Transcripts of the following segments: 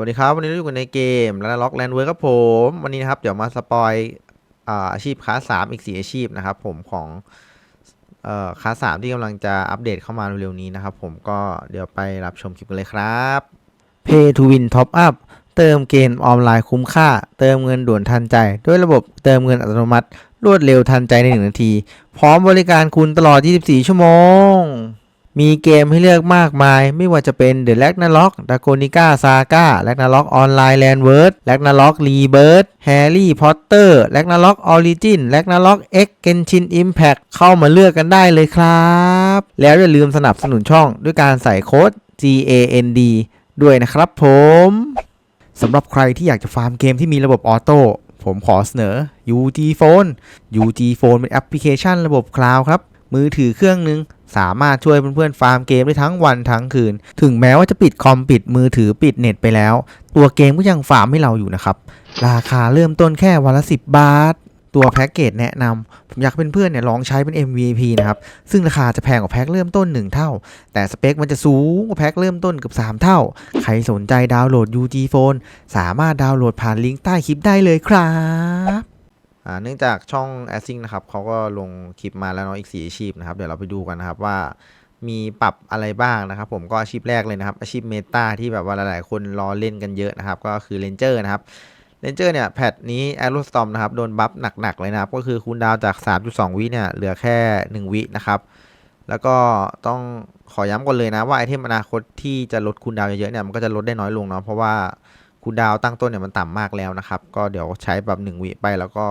วัสดีครับ วันนี้เราอยู่กันในเกมแล้วล็อกแลนเวิร์ครับผม วันนี้นะครับเดี๋ยวมาสปอยอาชีพคลาสสามอีกสี่อาชีพนะครับผมของคลาสสามที่กำลังจะอัปเดตเข้ามาเร็วๆนี้นะครับผมก็เดี๋ยวไปรับชมคลิปกันเลยครับ Pay to Win Top Up เติมเกมออนไลน์คุ้มค่า เติมเงินด่วนทันใจ ด้วยระบบเติมเงินอัตโนมัติ รวดเร็วทันใจใน 1 นาที พร้อมบริการคุณตลอด 24 ชั่วโมง มีเกมให้เลือกมากมาย ไม่ว่าจะเป็น The r a g n a r o k d r a g o n i c a Saga r a g n a r o k Online Landward r a g n a r o k Rebirth Harry Potter r a g n a r o k Origin r a g n a r o k X Genshin Impact เข้ามาเลือกกันได้เลยครับ แล้วอย่าลืมสนับสนุนช่องด้วยการใส่โค้ด GAND ด้วยนะครับผมสำหรับใครที่อยากจะฟาร์มเกมที่มีระบบออโต้ผมขอเสนอ UG Phone UG Phone เป็นแอปพลิเคชันระบบคลาวด์ครับ มือถือเครื่องหนึ่ง สามารถช่วยเพื่อนๆฟาร์มเกมได้ทั้งวันทั้งคืน ถึงแม้ว่าจะปิดคอมปิดมือถือปิดเน็ตไปแล้ว ตัวเกมก็ยังฟาร์มให้เราอยู่นะครับ ราคาเริ่มต้นแค่วันละ 10 บาท ตัวแพ็กเกจแนะนำผมอยากให้เพื่อนๆเนี่ยลองใช้เป็น MVP นะครับ ซึ่งราคาจะแพงกว่าแพ็กเริ่มต้น 1 เท่า แต่สเปคมันจะสูงกว่าแพ็กเริ่มต้นเกือบ3 เท่า ใครสนใจดาวน์โหลด UG Phone สามารถดาวน์โหลดผ่านลิงก์ใต้คลิปได้เลยครับ เนื่องจากช่อง a s i n g นะครับเขาก็ลงคลิปมาแล้วเนาะอีก4อาชีพนะครับ เดี๋ยวเราไปดูกันนะครับว่ามีปรับอะไรบ้างนะครับ ผมก็อาชีพแรกเลยนะครับ อาชีพเมตาที่แบบว่าหลายๆ คนรอเล่นกันเยอะนะครับ ก็คือเลนเจอร์นะครับเลนเจอร์เนี่ยแพทนี้แอโรสตอมนะครับโดนบัฟหนัก ๆ เลยนะครับ ก็คือคูลดาวจาก 3.2 วิเนี่ยเหลือแค่ 1 วินะครับแล้วก็ต้องขอย้ำก่อนเลยนะว่าไอเทมอนาคตที่จะลดคูลดาวเยอะๆเนี่ยมันก็จะลดได้น้อยลงเนาะเพราะว่า คูดาวตั้งต้นเนี่ยมันต่ำมากแล้วนะครับ ก็เดี๋ยวใช้แบบ1วิไปแล้วก็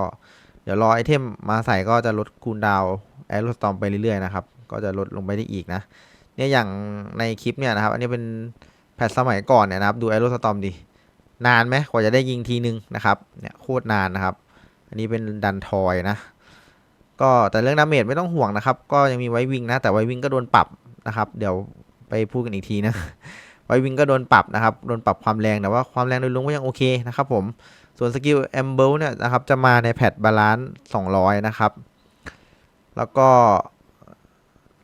เดี๋ยวรอไอเทมมาใส่ก็จะลดคูดาวแอโรสตอมไปเรื่อยๆนะครับ ก็จะลดลงไปได้อีกนะ เนี่ยอย่างในคลิปเนี่ยนะครับ อันนี้เป็นแพทสมัยก่อนเนี่ยนะครับ ดูแอโรสตอมดิ นานไหมกว่าจะได้ยิงทีนึงนะครับ เนี่ยโคตรนานนะครับ อันนี้เป็นดันทอยนะ ก็แต่เรื่องดาเมจไม่ต้องห่วงนะครับ ก็ยังมีไววิ่งนะ แต่ไววิ่งก็โดนปรับนะครับ เดี๋ยวไปพูดกันอีกทีนะ ไววิงก็โดนปรับนะครับ โดนปรับความแรงแต่ว่าความแรงโดยรวมก็ยังโอเคนะครับผม ส่วนสกิลแอมเบิลเนี่ยนะครับจะมาในแพทบาลานซ์200 นะครับ แล้วก็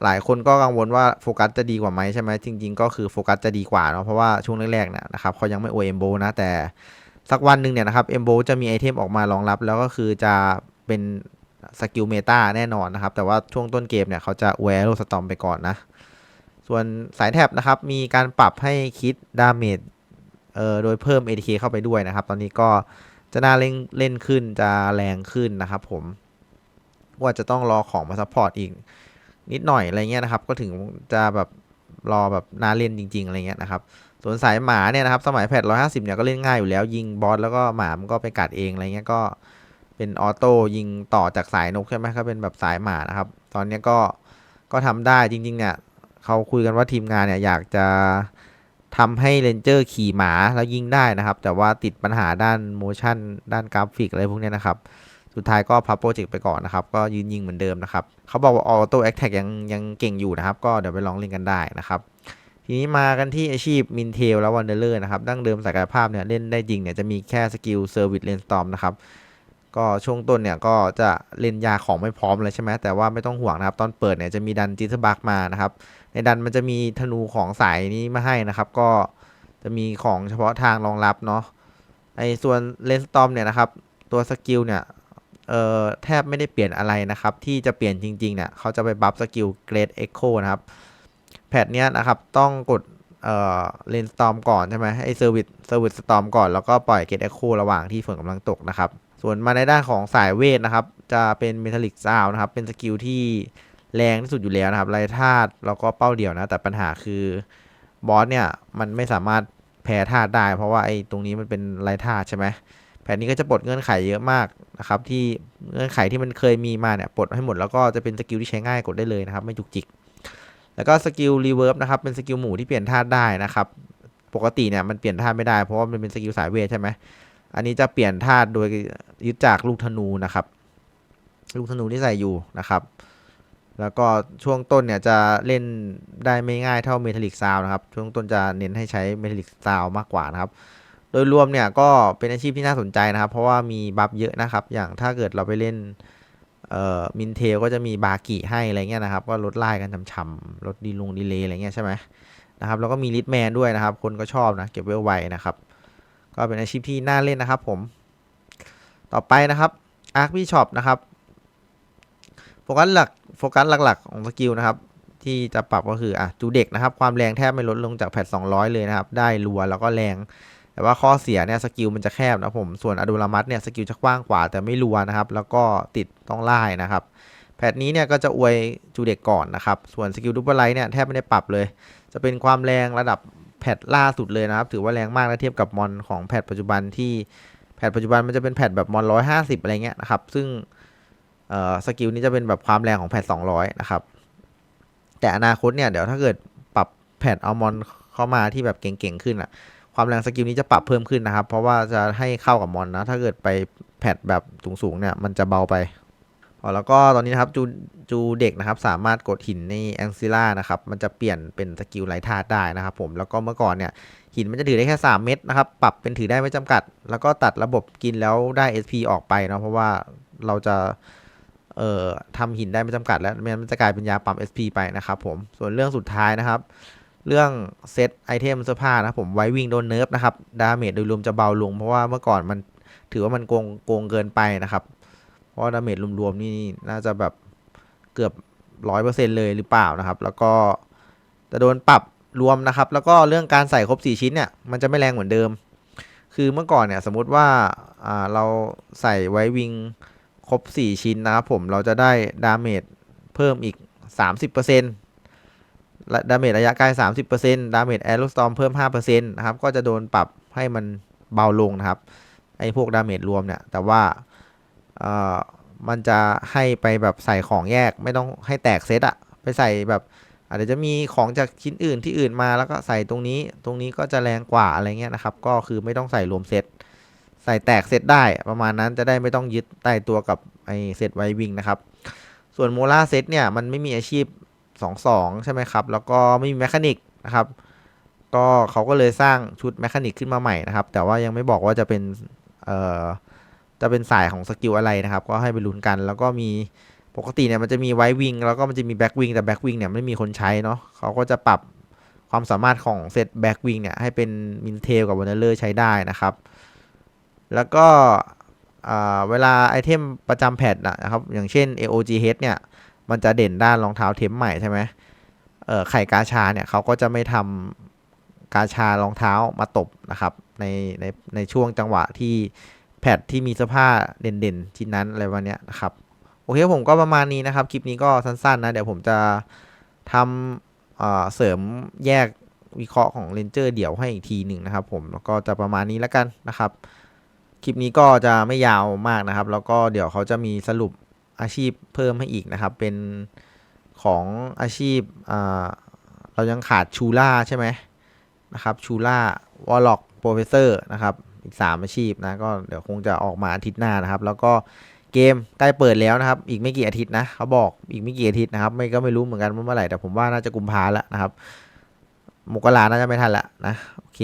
หลายคนก็กังวลว่าโฟกัสจะดีกว่าไหมใช่ไหมจริง ๆ ก็คือโฟกัสจะดีกว่าเนาะเพราะว่าช่วงแรกๆเนี่ยนะครับเขายังไม่โอเอมโบนะแต่สักวันหนึ่งเนี่ยนะครับเอมโบจะมีไอเทมออกมารองรับ แล้วก็คือจะเป็นสกิลเมตาแน่นอนนะครับ แต่ว่าช่วงต้นเกมเนี่ยเขาจะแวร์โรสตอมไปก่อนนะ ส่วนสายแท็บนะครับ มีการปรับให้คิดดาเมจเอ่อโดยเพิ่ม ATK เข้าไปด้วยนะครับ ตอนนี้ก็จะน่าเล่นเล่นขึ้นจะแรงขึ้นนะครับผมว่าจะต้องรอของมาซัพพอร์ตอีกนิดหน่อยอะไรเงี้ยนะครับ ก็ถึงจะแบบรอแบบน่าเล่นจริง ๆ อะไรเงี้ยนะครับ ส่วนสายหมาเนี่ยนะครับ สมัยแพทร้อยห้าสิบเนี่ยก็เล่นง่ายอยู่แล้ว ยิงบอสแล้วก็หมามันก็ไปกัดเองอะไรเงี้ยก็เป็นออโต้ยิงต่อจากสายนกใช่ไหมก็เป็นแบบสายหมานะครับ ตอนนี้ก็ก็ทำได้จริงๆเนี่ย เขาคุยกันว่าทีมงานเนี่ยอยากจะทำให้เรนเจอร์ขี่หมาแล้วยิงได้นะครับ แต่ว่าติดปัญหาด้านโมชั่น ด้านกราฟิกอะไรพวกนี้นะครับ สุดท้ายก็พับโปรเจกต์ไปก่อนนะครับ ก็ยืนยิงเหมือนเดิมนะครับ เขาบอกว่าออโต้แอคแท็กยังยังเก่งอยู่นะครับ ก็เดี๋ยวไปลองเล่นกันได้นะครับ ทีนี้มากันที่อาชีพมินเทลแล้ววันเดอร์เลอร์นะครับ ดั้งเดิมศักยภาพเนี่ยเล่นได้จริงเนี่ยจะมีแค่สกิลเซอร์วิสเลนสตอมนะครับ ก็ช่วงต้นเนี่ยก็จะเล่นยาของไม่พร้อมเลยใช่ไหมแต่ว่าไม่ต้องห่วงนะครับ ตอนเปิดเนี่ยจะมีดันจิตบักมานะครับ ในดันมันจะมีธนูของสายนี้มาให้นะครับ ก็จะมีของเฉพาะทางรองรับเนาะไอ้ส่วนเลนสตอมเนี่ยนะครับ ตัวสกิลเนี่ยเอ่อแทบไม่ได้เปลี่ยนอะไรนะครับ ที่จะเปลี่ยนจริงๆเนี่ยเขาจะไปบัฟสกิลเกรดเอ็กโคนะครับแพทเนี้ยนะครับต้องกดเอ่อเลนสตอมก่อนใช่ไหมไอเซอร์วิสเซอร์วิสสตอมก่อนแล้วก็ปล่อยเกรดเอ็กโคระหว่างที่ฝนกำลังตกนะครับ ส่วนมาในด้านของสายเวทนะครับ จะเป็นเมทัลลิกซาวนะครับ เป็นสกิลที่แรงที่สุดอยู่แล้วนะครับไรธาตุแล้วก็เป้าเดี่ยวนะ แต่ปัญหาคือบอสเนี่ย มันไม่สามารถแพ้ธาตุได้ เพราะว่าไอ้ตรงนี้มันเป็นไรธาตุใช่ไหมแผนนี้ก็จะปลดเงื่อนไขเยอะมากนะครับ ที่เงื่อนไขที่มันเคยมีมาเนี่ยปลดให้หมดแล้วก็จะเป็นสกิลที่ใช้ง่ายกดได้เลยนะครับ ไม่จุกจิก แล้วก็สกิลรีเวิร์บนะครับเป็นสกิลหมู่ที่เปลี่ยนธาตุได้นะครับ ปกติเนี่ยมันเปลี่ยนธาตุไม่ได้เพราะว่ามันเป็นสกิลสายเวทใช่ไหม อันนี้จะเปลี่ยนธาตุโดยยึดจากลูกธนูนะครับ ลูกธนูที่ใส่อยู่นะครับ แล้วก็ช่วงต้นเนี่ยจะเล่นได้ไม่ง่ายเท่าเมทัลลิกซาวนะครับ ช่วงต้นจะเน้นให้ใช้เมทัลลิกซาวมากกว่านะครับ โดยรวมเนี่ยก็เป็นอาชีพที่น่าสนใจนะครับ เพราะว่ามีบัฟเยอะนะครับ อย่างถ้าเกิดเราไปเล่นเอ่อมินเทลก็จะมีบากิให้อะไรเงี้ยนะครับ ก็ลดไล่กันช่ำๆลดดีลงดีเลย์อะไรเงี้ยใช่ไหมนะครับ แล้วก็มีลิทแมนด้วยนะครับ คนก็ชอบนะ เก็บเวลไวนะครับ ก็เป็นอาชีพที่น่าเล่นนะครับผม ต่อไปนะครับ Arc Bishop นะครับโฟกัสหลักโฟกัสหลักๆ ของสกิลนะครับ ที่จะปรับก็คืออะจูเด็กนะครับ ความแรงแทบไม่ลดลงจากแพท 200 เลยนะครับ ได้รัวแล้วก็แรง แต่ว่าข้อเสียเนี่ยสกิลมันจะแคบนะผม ส่วนอดูรามัสเนี่ยสกิลจะกว้างกว่าแต่ไม่รัวนะครับ แล้วก็ติดต้องไล่นะครับ แพทนี้เนี่ยก็จะอวยจูเด็กก่อนนะครับ ส่วนสกิลดูเปอร์ไลท์เนี่ยแทบไม่ได้ปรับเลย จะเป็นความแรงระดับ แพทล่าสุดเลยนะครับ ถือว่าแรงมากถ้าเทียบกับมอนของแพทปัจจุบันที่แพทปัจจุบันมันจะเป็นแพทแบบมอน150อะไรเงี้ยนะครับ ซึ่งสกิลนี้จะเป็นแบบความแรงของแพท200นะครับ แต่อนาคตเนี่ยเดี๋ยวถ้าเกิดปรับแพทเอามอนเข้ามาที่แบบเก่งๆขึ้นอะความแรงสกิลนี้จะปรับเพิ่มขึ้นนะครับ เพราะว่าจะให้เข้ากับมอนนะ ถ้าเกิดไปแพทแบบสูงๆเนี่ยมันจะเบาไป อ๋อแล้วก็ตอนนี้นะครับจูจูเด็กนะครับ สามารถกดหินในแองซิล่านะครับ มันจะเปลี่ยนเป็นสกิลไร้ธาตุได้นะครับผมแล้วก็เมื่อก่อนเนี่ย หินมันจะถือได้แค่ 3 เม็ดนะครับ ปรับเป็นถือได้ไม่จำกัด แล้วก็ตัดระบบกินแล้วได้ SP ออกไปเนาะเพราะว่าเราจะเอ่อทำหินได้ไม่จำกัด แล้วมันจะกลายเป็นยาปั๊ม SP ไปนะครับผมส่วนเรื่องสุดท้ายนะครับ เรื่องเซตไอเทมเสื้อผ้านะผมไว้วิ่งโดนเนิร์ฟนะครับดาเมจโดยรวมจะเบาลงเพราะว่าเมื่อก่อนมันถือว่ามันโกงโกงเกินไปนะครับ เพราะดาเมจรวมๆนี่น่าจะแบบเกือบร้อยเปอร์เซ็นเลยหรือเปล่านะครับ แล้วก็จะโดนปรับรวมนะครับ แล้วก็เรื่องการใส่ครบ 4 ชิ้นเนี่ย มันจะไม่แรงเหมือนเดิม คือเมื่อก่อนเนี่ย สมมุติว่าอ่าเราใส่ไว้วิงครบ 4 ชิ้นนะครับผมเราจะได้ดาเมจเพิ่มอีก 30%และดาเมจระยะไกล30%ดาเมจแอโรสตอมเพิ่ม 5%นะครับ ก็จะโดนปรับให้มันเบาลงนะครับ ไอ้พวกดาเมจรวมเนี่ย แต่ว่า มันจะให้ไปแบบใส่ของแยกไม่ต้องให้แตกเซตอะไปใส่แบบ อาจจะมีของจากชิ้นอื่นที่อื่นมาแล้วก็ใส่ตรงนี้ ตรงนี้ก็จะแรงกว่าอะไรเงี้ยนะครับ ก็คือไม่ต้องใส่รวมเซตใส่แตกเซตได้ประมาณนั้นจะได้ไม่ต้องยึดใต้ตัวกับไอเซตไววิงนะครับ ส่วนโมล่าเซตเนี่ยมันไม่มีอาชีพ 2-2 ใช่ไหมครับ แล้วก็ไม่มีแมคานิกนะครับ ก็เขาก็เลยสร้างชุดแมคานิกขึ้นมาใหม่นะครับ แต่ว่ายังไม่บอกว่าจะเป็นเอ่อ จะเป็นสายของสกิลอะไรนะครับ ก็ให้ไปลุ้นกัน แล้วก็มีปกติเนี่ยมันจะมีไววิงแล้วก็มันจะมีแบ็กวิงแต่แบ็กวิงเนี่ยไม่มีคนใช้เนาะเขาก็จะปรับความสามารถของเซตแบ็กวิงเนี่ยให้เป็นมินเทลกับวันเนอร์ใช้ได้นะครับ แล้วก็เวลาไอเทมประจำแพทนะครับ อย่างเช่น AOGH เนี่ย มันจะเด่นด้านรองเท้าเทมใหม่ใช่ไหมไข่กาชาเนี่ยเขาก็จะไม่ทำกาชารองเท้ามาตบนะครับในในในช่วงจังหวะที่ แพทที่มีเสื้อผ้าเด่นๆ ชิ้นนั้นอะไรวันเนี้ยนะครับ โอเคผมก็ประมาณนี้นะครับ คลิปนี้ก็สั้นๆนะ เดี๋ยวผมจะทำเอ่อเสริมแยกวิเคราะห์ของเลนเจอร์เดี่ยวให้อีกทีหนึ่งนะครับ ผมแล้วก็จะประมาณนี้แล้วกันนะครับ คลิปนี้ก็จะไม่ยาวมากนะครับ แล้วก็เดี๋ยวเขาจะมีสรุปอาชีพเพิ่มให้อีกนะครับ เป็นของอาชีพอ่าเรายังขาดชูล่าใช่ไหมนะครับชูล่าวอลล็อกโปรเฟสเซอร์นะครับ อีก 3 อาชีพนะก็เดี๋ยวคงจะออกมาอาทิตย์หน้านะครับ แล้วก็เกมใกล้เปิดแล้วนะครับ อีกไม่กี่อาทิตย์นะเขาบอกอีกไม่กี่อาทิตย์นะครับ ไม่ก็ไม่รู้เหมือนกันว่าเมื่อไหร่แต่ผมว่าน่าจะกุมภาแล้วนะครับมกราน่าจะไม่ทันละนะโอเค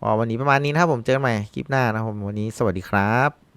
พอวันนี้ประมาณนี้นะครับผมเจอกันใหม่คลิปหน้านะครับผมวันนี้สวัสดีครับ